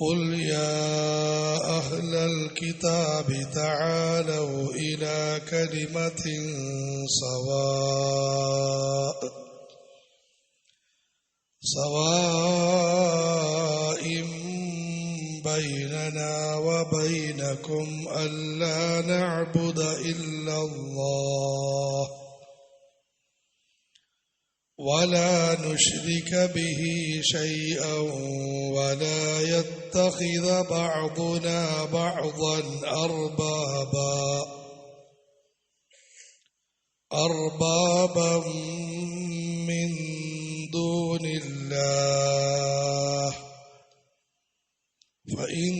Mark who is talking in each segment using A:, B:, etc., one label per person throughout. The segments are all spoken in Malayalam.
A: قل يا أهل الكتاب تعالوا إلى كلمة سواء سواء بيننا وبينكم ألا نعبد إلا الله ولا نشرك به شيئا ولا يتخذ بعضنا بعضا أربابا. أربابا من دون الله. فإن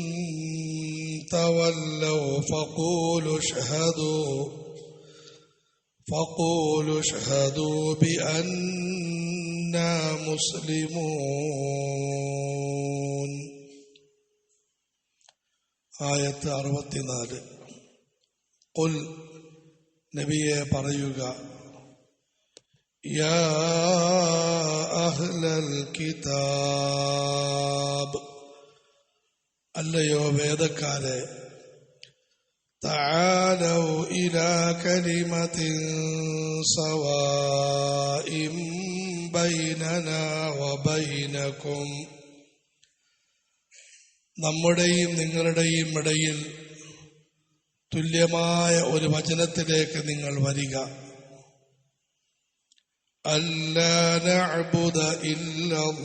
A: تولوا فقولوا اشهدوا. فقولوا اشهدوا بأننا مسلمون ആയത്ത് അറുപത്തിനാല് قل നബിയെ പറയുക യാ അഹ്ലൽ കിതാബ് അല്ലയോ വേദക്കാരെ تعالوا إلى كلمة سواء بيننا وبينكم നമ്മുടെയും നിങ്ങളുടെയും ഇടയിൽ തുല്യമായ ഒരു വചനത്തിലേക്ക് നിങ്ങൾ വരിക അല്ലാബുദ ഇല്ലല്ലാഹ്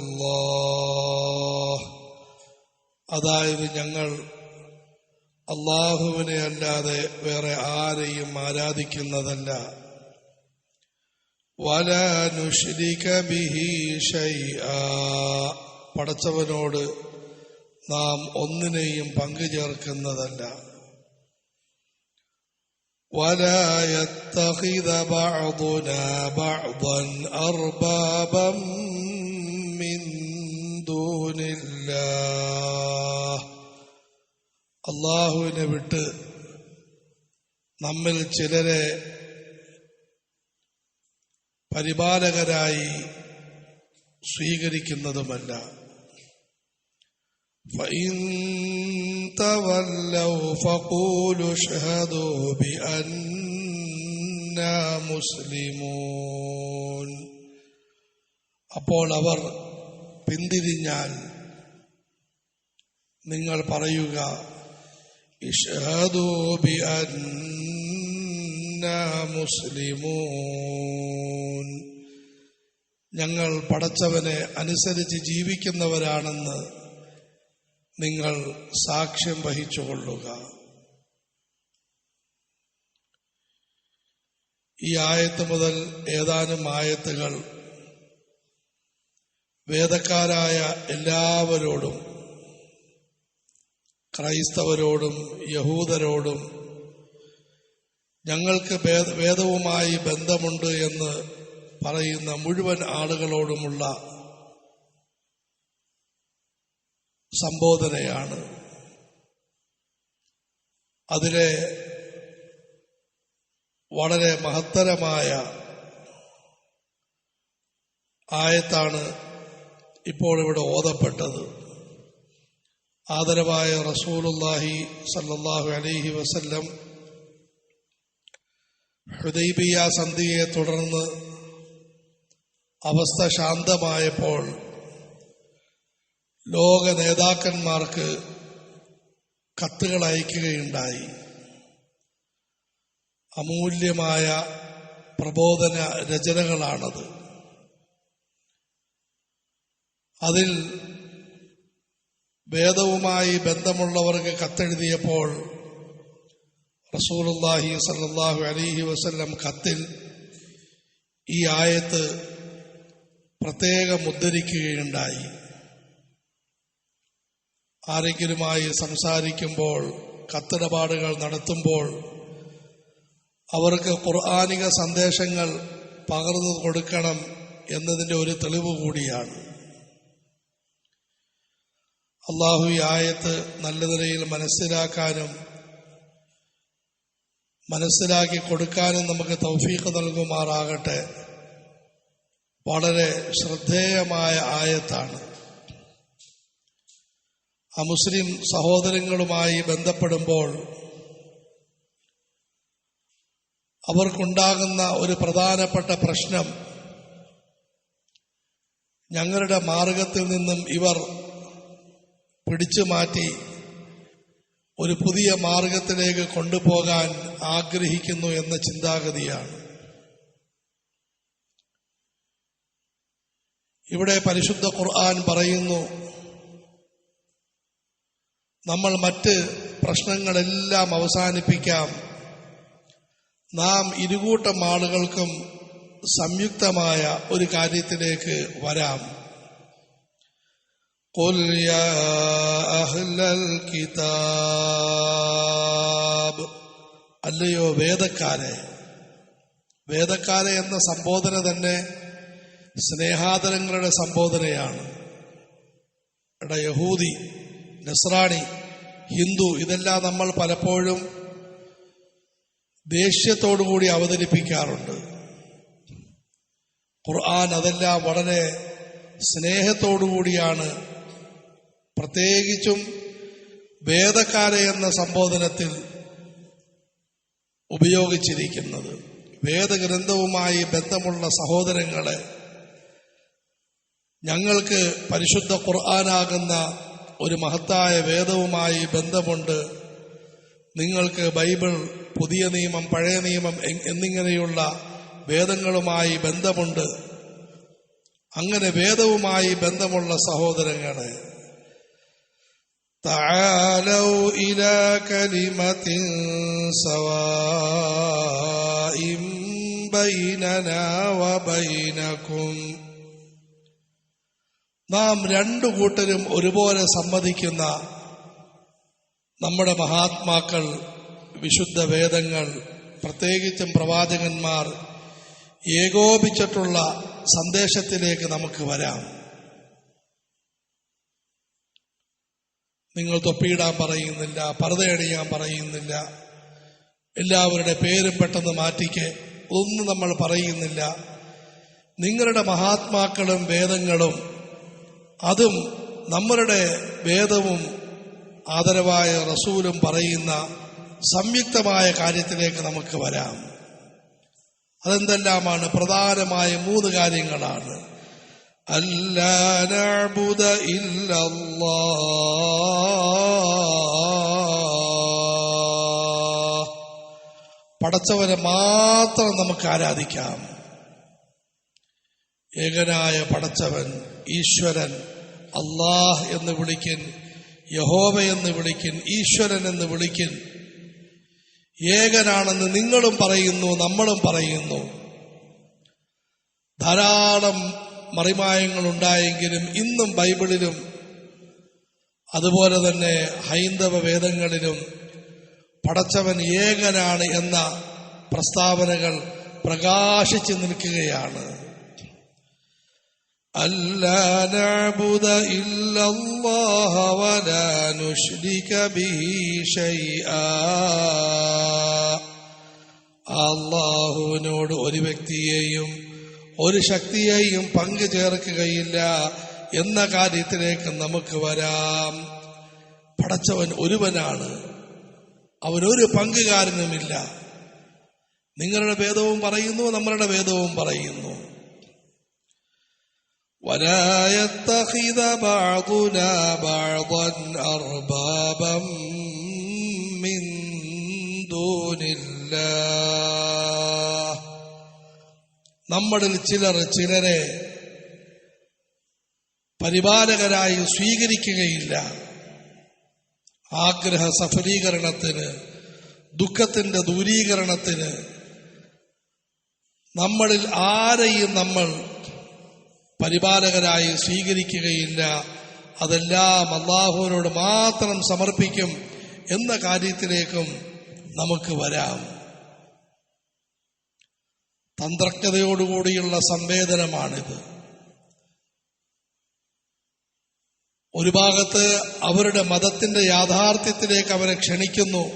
A: അതായത് ഞങ്ങൾ അള്ളാഹുവിനെ അല്ലാതെ വേറെ ആരെയും ആരാധിക്കുന്നതല്ല. പടച്ചവനോട് നാം ഒന്നിനെയും പങ്കു ചേർക്കുന്നതല്ല. വലയത്തഹിത അർബാബം മിന്ദൂനില്ലാ അള്ളാഹുവിനെ വിട്ട് നമ്മിൽ ചിലരെ പരിപാലകരായി സ്വീകരിക്കുന്നതുമല്ല. മുസ്ലിമൂൻ. അപ്പോൾ അവർ പിന്തിരിഞ്ഞാൽ നിങ്ങൾ പറയുക ഇഷ്ഹദൂ بأننا മുസ്ലിമൂൻ ഞങ്ങൾ പടച്ചവനെ അനുസരിച്ച് ജീവിക്കുന്നവരാണെന്ന് നിങ്ങൾ സാക്ഷ്യം വഹിച്ചുകൊള്ളുക. ഈ ആയത്ത് മുതൽ ഏതാനും ആയത്തുകൾ വേദക്കാരായ എല്ലാവരോടും ക്രൈസ്തവരോടും യഹൂദരോടും ഞങ്ങൾക്ക് വേദവുമായി ബന്ധമുണ്ട് എന്ന് പറയുന്ന മുഴുവൻ ആളുകളോടുമുള്ള സംബോധനയാണ്. അതിലെ വളരെ മഹത്തരമായ ആയത്താണ് ഇപ്പോൾ ഇവിടെ ഓതപ്പെട്ടത്. ആദരവായ റസൂലുല്ലാഹി സല്ലാഹു അലൈഹി വസല്ലം ഹുദൈബിയ സന്ധിയെ തുടർന്ന് അവസ്ഥ ശാന്തമായപ്പോൾ ലോക നേതാക്കന്മാർക്ക് കത്തുകൾ അയക്കുകയുണ്ടായി. അമൂല്യമായ പ്രബോധന രചനകളാണത്. അതിൽ വേദവുമായി ബന്ധമുള്ളവർക്ക് കത്തെഴുതിയപ്പോൾ റസൂലുല്ലാഹി സല്ലാഹു അലൈഹി വസ്ല്ലം കത്തിൽ ഈ ആയത്ത് പ്രത്യേകം ഉദ്ധരിക്കുകയുണ്ടായി. ആരെങ്കിലുമായി സംസാരിക്കുമ്പോൾ കത്തിടപാടുകൾ നടത്തുമ്പോൾ അവർക്ക് ഖുർആാനിക സന്ദേശങ്ങൾ പകർന്നു കൊടുക്കണം എന്നതിന്റെ ഒരു തെളിവ് കൂടിയാണ്. അള്ളാഹു ഈ ആയത്ത് നല്ല നിലയിൽ മനസ്സിലാക്കാനും മനസ്സിലാക്കി കൊടുക്കാനും നമുക്ക് തൗഫീഖ് നൽകുമാറാകട്ടെ. വളരെ ശ്രദ്ധേയമായ ആയത്താണ്. ആ മുസ്ലിം സഹോദരങ്ങളുമായി ബന്ധപ്പെടുമ്പോൾ അവർക്കുണ്ടാകുന്ന ഒരു പ്രധാനപ്പെട്ട പ്രശ്നം ഞങ്ങളുടെ മാർഗത്തിൽ നിന്നും ഇവർ പിടിച്ചു മാറ്റി ഒരു പുതിയ മാർഗത്തിലേക്ക് കൊണ്ടുപോകാൻ ആഗ്രഹിക്കുന്നു എന്ന ചിന്താഗതിയാണ്. ഇവിടെ പരിശുദ്ധ ഖുർആൻ പറയുന്നു നമ്മൾ മറ്റ് പ്രശ്നങ്ങളെല്ലാം അവസാനിപ്പിക്കാം. നാം ഇരുകൂട്ടം ആളുകൾക്കും സംയുക്തമായ ഒരു കാര്യത്തിലേക്ക് വരാം. قل يا أهل الكتاب അല്ലയോ വേദക്കാരെ വേദക്കാരെ എന്ന സംബോധന തന്നെ സ്നേഹാദരങ്ങളുടെ സംബോധനയാണ് എടാ യഹൂദി നസ്രാണി ഹിന്ദു ഇതെല്ലാം നമ്മൾ പലപ്പോഴും ദേഷ്യത്തോടുകൂടി അവതരിപ്പിക്കാറുണ്ട് ഖുർആൻ അതെല്ലാം വളരെ സ്നേഹത്തോടുകൂടിയാണ് പ്രത്യേകിച്ചും വേദക്കാരെ എന്ന സംബോധനത്തിൽ ഉപയോഗിച്ചിരിക്കുന്നത്. വേദഗ്രന്ഥവുമായി ബന്ധമുള്ള സഹോദരങ്ങളെ ഞങ്ങൾക്ക് പരിശുദ്ധ ഖുർആനാകുന്ന ഒരു മഹത്തായ വേദവുമായി ബന്ധമുണ്ട്. നിങ്ങൾക്ക് ബൈബിൾ പുതിയ നിയമം പഴയ നിയമം എന്നിങ്ങനെയുള്ള വേദങ്ങളുമായി ബന്ധമുണ്ട്. അങ്ങനെ വേദവുമായി ബന്ധമുള്ള സഹോദരങ്ങളെ تعالوا إلى كلمة سواء بيننا وبينكم നാം രണ്ടു കൂട്ടരും ഒരുപോലെ സമ്മതിക്കുന്ന നമ്മുടെ മഹാത്മാക്കൾ വിശുദ്ധ വേദങ്ങൾ പ്രത്യേകിച്ചും പ്രവാചകന്മാർ ഏകോപിച്ചിട്ടുള്ള സന്ദേശത്തിലേക്ക് നമുക്ക് വരാം നിങ്ങൾ തൊപ്പിയിടാൻ പറയുന്നില്ല പർദ്ദയണിയാൻ പറയുന്നില്ല. എല്ലാവരുടെ പേരും പെട്ടെന്ന് മാറ്റിക്ക്. ഒന്നും നമ്മൾ പറയുന്നില്ല. നിങ്ങളുടെ മഹാത്മാക്കളും വേദങ്ങളും അതും നമ്മളുടെ വേദവും ആദരവായ റസൂലും പറയുന്ന സംയുക്തമായ കാര്യത്തിലേക്ക് നമുക്ക് വരാം. അതെന്തെല്ലാമാണ്? പ്രധാനമായ മൂന്ന് കാര്യങ്ങളാണ്. അല്ലാബുദ പടച്ചവനെ മാത്രം നമുക്ക് ആരാധിക്കാം. ഏകനായ പടച്ചവൻ ഈശ്വരൻ അള്ളാഹ് എന്ന് വിളിക്കൻ യഹോവ എന്ന് വിളിക്കൻ ഈശ്വരൻ എന്ന് വിളിക്കൻ. ഏകനാണെന്ന് നിങ്ങളും പറയുന്നു നമ്മളും പറയുന്നു. ധാരാളം മറിമായങ്ങൾ ഉണ്ടായെങ്കിലും ഇന്നും ബൈബിളിലും അതുപോലെ തന്നെ ഹൈന്ദവ വേദങ്ങളിലും പടച്ചവൻ ഏകനാണ് എന്ന പ്രസ്താവനകൾ പ്രകാശിച്ചു നിൽക്കുകയാണ്. അള്ളാഹുവിനോട് ഒരു വ്യക്തിയെയും ഒരു ശക്തിയെയും പങ്കു ചേർക്കുകയില്ല എന്ന കാര്യത്തിലേക്ക് നമുക്ക് വരാം പടച്ചവൻ ഒരുവനാണ് അവനൊരു പങ്കുകാരനുമില്ല നിങ്ങളുടെ വേദവും പറയുന്നു നമ്മളുടെ വേദവും പറയുന്നു ولا يتخذ بعضنا بعضا أربابا من دون الله നമ്മളിൽ ചിലർ ചിലരെ പരിപാലകരായി സ്വീകരിക്കുകയില്ല. ആഗ്രഹ സഫലീകരണത്തിന് ദുഃഖത്തിന്റെ ദൂരീകരണത്തിന് നമ്മളിൽ ആരെയും നമ്മൾ പരിപാലകരായി സ്വീകരിക്കുകയില്ല. അതെല്ലാം അള്ളാഹുവിനോട് മാത്രം സമർപ്പിക്കും എന്ന കാര്യത്തിലേക്കും നമുക്ക് വരാം. തന്ത്രജ്ഞതയോടുകൂടിയുള്ള സംവേദനമാണിത്. ഒരു ഭാഗത്ത് അവരുടെ മതത്തിന്റെ യാഥാർത്ഥ്യത്തിലേക്ക് അവരെ ക്ഷണിക്കുന്നു.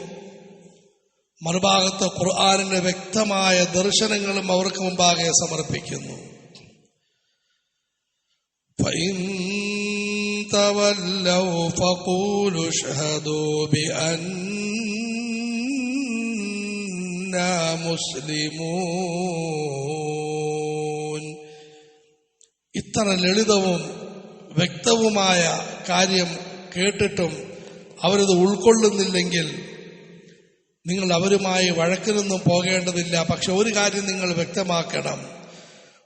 A: മറുഭാഗത്ത് ഖുർആാനിന്റെ വ്യക്തമായ ദർശനങ്ങളും അവർക്ക് മുമ്പാകെ സമർപ്പിക്കുന്നു. തവല്ലൗ ഫഖൂലു ഷഹദൂ ബി അന്ന بأننا مسلمون ഇത്ര ലളിതവും വ്യക്തവുമായ കാര്യം കേട്ടിട്ടും അവരത് ഉൾക്കൊള്ളുന്നില്ലെങ്കിൽ നിങ്ങൾ അവരുമായി വഴക്കിനൊന്നും പോകേണ്ടതില്ല പക്ഷെ ഒരു കാര്യം നിങ്ങൾ വ്യക്തമാക്കണം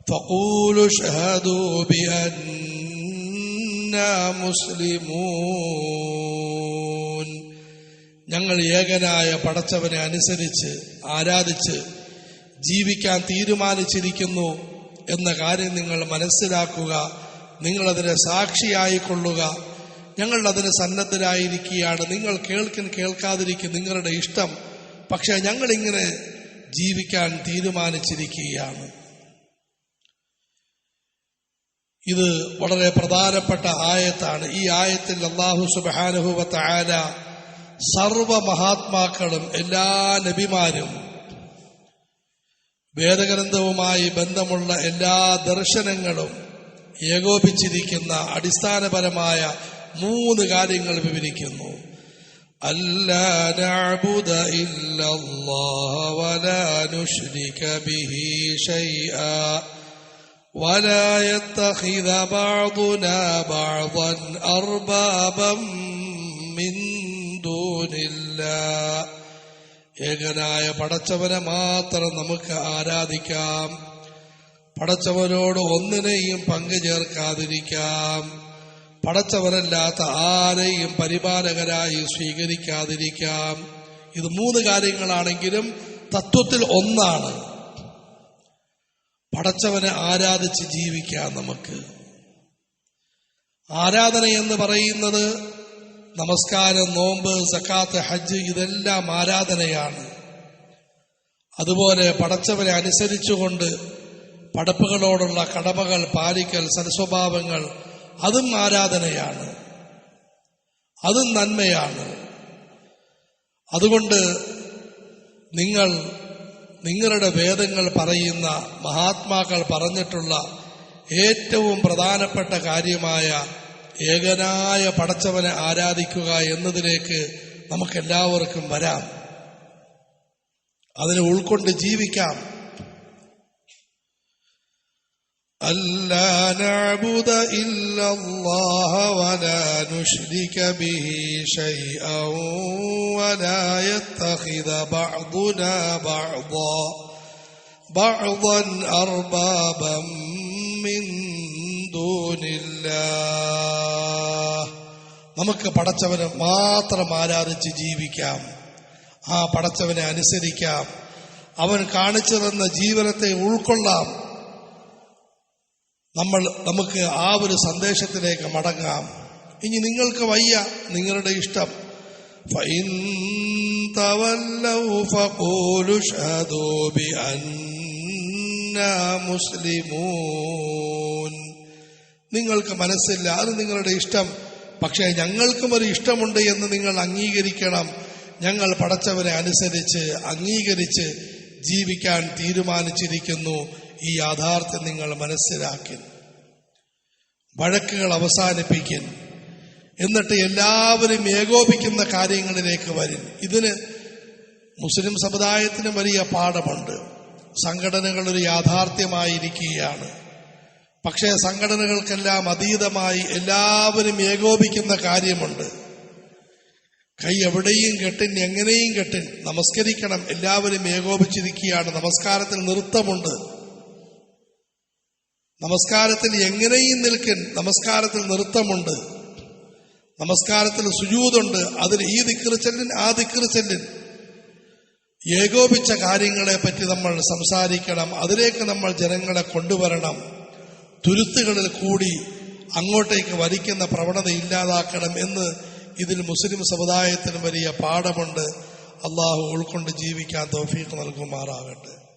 A: فقولوا اشهدوا بأننا مسلمون ഏകനായ പടച്ചവനെ അനുസരിച്ച് ആരാധിച്ച് ജീവിക്കാൻ തീരുമാനിച്ചിരിക്കുന്നു എന്ന കാര്യം നിങ്ങൾ മനസ്സിലാക്കുക നിങ്ങളതിനെ സാക്ഷിയായിക്കൊള്ളുക ഞങ്ങൾ അതിന് സന്നദ്ധരായിരിക്കുകയാണ്. നിങ്ങൾ കേൾക്കും കേൾക്കാതിരിക്കും നിങ്ങളുടെ ഇഷ്ടം. പക്ഷെ ഞങ്ങളിങ്ങനെ ജീവിക്കാൻ തീരുമാനിച്ചിരിക്കുകയാണ്. ഇത് വളരെ പ്രധാനപ്പെട്ട ആയത്താണ്. ഈ ആയത്തിൽ അള്ളാഹു സുബാനുഭവത്ത ആല സർവ മഹാത്മാക്കളും എല്ലാ നബിമാരും വേദഗ്രന്ഥവുമായി ബന്ധമുള്ള എല്ലാ ദർശനങ്ങളും ഏകോപിച്ചിരിക്കുന്ന അടിസ്ഥാനപരമായ മൂന്ന് കാര്യങ്ങൾ വിവരിക്കുന്നു ألا نعبد إلا الله ولا نشرك به شيئا ولا يتخذ بعضنا بعضا أربابا من دون الله ഏകനായ പടച്ചവനെ മാത്രം നമുക്ക് ആരാധിക്കാം പടച്ചവനോട് ഒന്നിനെയും പങ്കു ചേർക്കാതിരിക്കാം പടച്ചവനല്ലാത്ത ആരെയും പരിപാലകരായി സ്വീകരിക്കാതിരിക്കാം ഇത് മൂന്ന് കാര്യങ്ങളാണെങ്കിലും തത്വത്തിൽ ഒന്നാണ് പടച്ചവനെ ആരാധിച്ച് ജീവിക്കാം നമുക്ക് ആരാധന എന്ന് പറയുന്നത് നമസ്കാരം നോമ്പ് സക്കാത്ത് ഹജ്ജ് ഇതെല്ലാം ആരാധനയാണ്. അതുപോലെ പടച്ചവരെ അനുസരിച്ചുകൊണ്ട് പടപ്പുകളോടുള്ള കടമകൾ പാലിക്കൽ സൽസ്വഭാവങ്ങൾ അതും ആരാധനയാണ്. അതും നന്മയാണ്. അതുകൊണ്ട് നിങ്ങൾ നിങ്ങളുടെ വേദങ്ങൾ പറയുന്ന മഹാത്മാക്കൾ പറഞ്ഞിട്ടുള്ള ഏറ്റവും പ്രധാനപ്പെട്ട കാര്യമായ ഏകനായ പടച്ചവനെ ആരാധിക്കുക എന്നതിലേക്ക് നമുക്കെല്ലാവർക്കും വരാം അതിനെ ഉൾക്കൊണ്ട് ജീവിക്കാം ألا نعبد إلا الله ولا نشرك به شيئا ولا يتخذ بعضنا بعضا بعضا أربابا من دون الله നമുക്ക് പടച്ചവനെ മാത്രം ആരാധിച്ച് ജീവിക്കാം. ആ പടച്ചവനെ അനുസരിക്കാം. അവൻ കാണിച്ചു തന്ന ജീവനത്തെ ഉൾക്കൊള്ളാം. നമ്മൾ നമുക്ക് ആ ഒരു സന്ദേശത്തിലേക്ക് മടങ്ങാം. ഇനി നിങ്ങൾക്ക് വയ്യ നിങ്ങളുടെ ഇഷ്ടം. മുസ്ലിമൂൻ. നിങ്ങൾക്ക് മനസ്സില്ല. അത് നിങ്ങളുടെ ഇഷ്ടം. പക്ഷേ ഞങ്ങൾക്കും ഒരു ഇഷ്ടമുണ്ട് എന്ന് നിങ്ങൾ അംഗീകരിക്കണം. ഞങ്ങൾ പടച്ചവരെ അനുസരിച്ച് അംഗീകരിച്ച് ജീവിക്കാൻ തീരുമാനിച്ചിരിക്കുന്നു. ഈ യാഥാർത്ഥ്യം നിങ്ങൾ മനസ്സിലാക്കി. വഴക്കുകൾ അവസാനിപ്പിക്കൻ എന്നിട്ട് എല്ലാവരും ഏകോപിക്കുന്ന കാര്യങ്ങളിലേക്ക് വരും ഇതിന് മുസ്ലിം സമുദായത്തിന് വലിയ പാഠമുണ്ട്. സംഘടനകൾ ഒരു യാഥാർത്ഥ്യമായിരിക്കുകയാണ്. പക്ഷേ സംഘടനകൾക്കെല്ലാം അതീതമായി എല്ലാവരും ഏകോപിക്കുന്ന കാര്യമുണ്ട്. കൈ എവിടെയും കെട്ടിൻ എങ്ങനെയും കെട്ടിൻ നമസ്കരിക്കണം എല്ലാവരും ഏകോപിച്ചിരിക്കുകയാണ്. നമസ്കാരത്തിൽ നൃത്തമുണ്ട്. നമസ്കാരത്തിൽ എങ്ങനെയും നിൽക്കൻ നമസ്കാരത്തിൽ നൃത്തമുണ്ട്. നമസ്കാരത്തിൽ സുജൂതുണ്ട്. അതിൽ ഈ ദിക്കറ് ചെല്ലിൻ ആ ദിക്കറ് ചെല്ലിൻ. ഏകോപിച്ച കാര്യങ്ങളെ പറ്റി നമ്മൾ സംസാരിക്കണം. അതിലേക്ക് നമ്മൾ ജനങ്ങളെ കൊണ്ടുവരണം. തുരുത്തുകളിൽ കൂടി അങ്ങോട്ടേക്ക് വലിക്കുന്ന പ്രവണത ഇല്ലാതാക്കണം എന്ന് ഇതിൽ മുസ്ലിം സമുദായത്തിന് വലിയ പാഠമുണ്ട്. അള്ളാഹു ഉൾക്കൊണ്ട് ജീവിക്കാൻ തോഫീക്ക് നൽകുമാറാകട്ടെ.